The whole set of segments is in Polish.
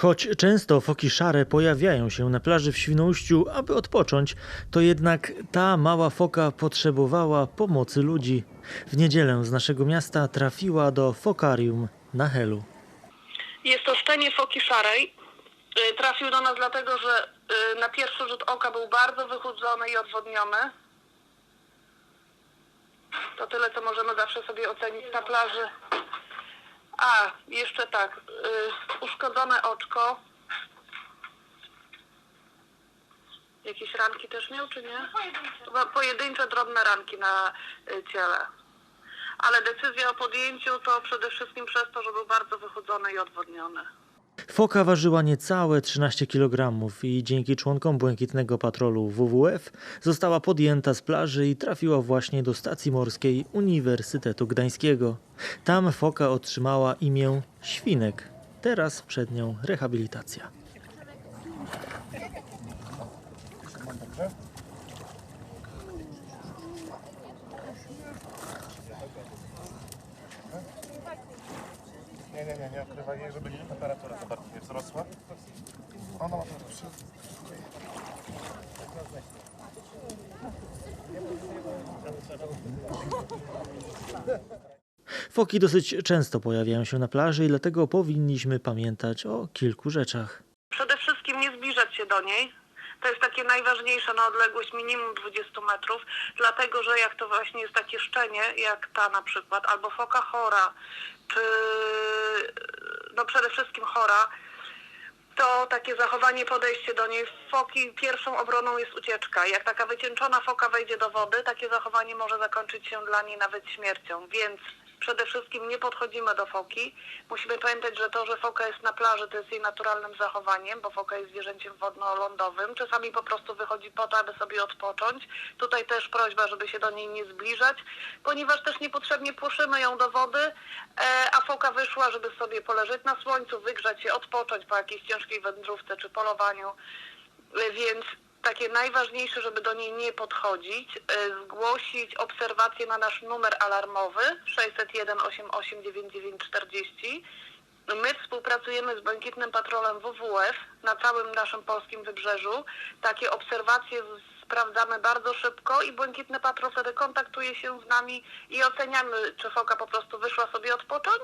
Choć często foki szare pojawiają się na plaży w Świnoujściu, aby odpocząć, to jednak ta mała foka potrzebowała pomocy ludzi. W niedzielę z naszego miasta trafiła do fokarium na Helu. Jest to szczenie foki szarej. Y, Trafił do nas dlatego, że y, na pierwszy rzut oka był bardzo wychudzony i odwodniony. To tyle, co możemy zawsze sobie ocenić na plaży. A, jeszcze tak, y, uszkodzone oczko. Jakieś ranki też miał, czy nie? Chyba pojedyncze, drobne ranki na y, ciele. Ale decyzja o podjęciu to przede wszystkim przez to, że był bardzo wychudzony i odwodniony. Foka ważyła niecałe 13 kg i dzięki członkom błękitnego patrolu WWF została podjęta z plaży i trafiła właśnie do stacji morskiej Uniwersytetu Gdańskiego. Tam foka otrzymała imię Świnek. Teraz przed nią rehabilitacja. Nie, nie, nie, nie odkrywaj jej, żeby temperatura za bardzo nie wzrosła. Ona ma przy... Foki dosyć często pojawiają się na plaży i dlatego powinniśmy pamiętać o kilku rzeczach. Przede wszystkim nie zbliżać się do niej. To jest takie najważniejsze na odległość minimum 20 metrów, dlatego że jak to właśnie jest takie szczenie, jak ta na przykład, albo foka chora, czy no przede wszystkim chora, to takie zachowanie, podejście do niej foki pierwszą obroną jest ucieczka. Jak taka wycieńczona foka wejdzie do wody, takie zachowanie może zakończyć się dla niej nawet śmiercią, więc przede wszystkim nie podchodzimy do foki. Musimy pamiętać, że to, że foka jest na plaży, to jest jej naturalnym zachowaniem, bo foka jest zwierzęciem wodno-lądowym. Czasami po prostu wychodzi po to, aby sobie odpocząć. Tutaj też prośba, żeby się do niej nie zbliżać, ponieważ też niepotrzebnie płoszymy ją do wody, e, a foka wyszła, żeby sobie poleżeć na słońcu, wygrzać się, odpocząć po jakiejś ciężkiej wędrówce czy polowaniu. E, Więc takie najważniejsze, żeby do niej nie podchodzić, e, zgłosić obserwację na nasz numer alarmowy 601 88 99 40. My współpracujemy z Błękitnym Patrolem WWF na całym naszym polskim wybrzeżu. Takie obserwacje sprawdzamy bardzo szybko i Błękitny Patrol wtedy kontaktuje się z nami i oceniamy, czy foka po prostu wyszła sobie odpocząć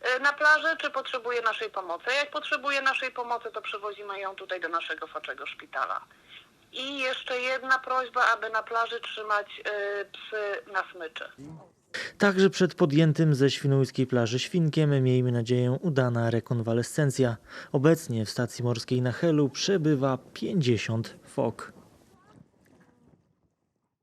e, na plaży, czy potrzebuje naszej pomocy. Jak potrzebuje naszej pomocy, to przywozimy ją tutaj do naszego foczego szpitala. I jeszcze jedna prośba, aby na plaży trzymać e, psy na smyczy. Także przed podjętym ze świnoujskiej plaży świnkiem miejmy nadzieję udana rekonwalescencja. Obecnie w stacji morskiej na Helu przebywa 50 fok.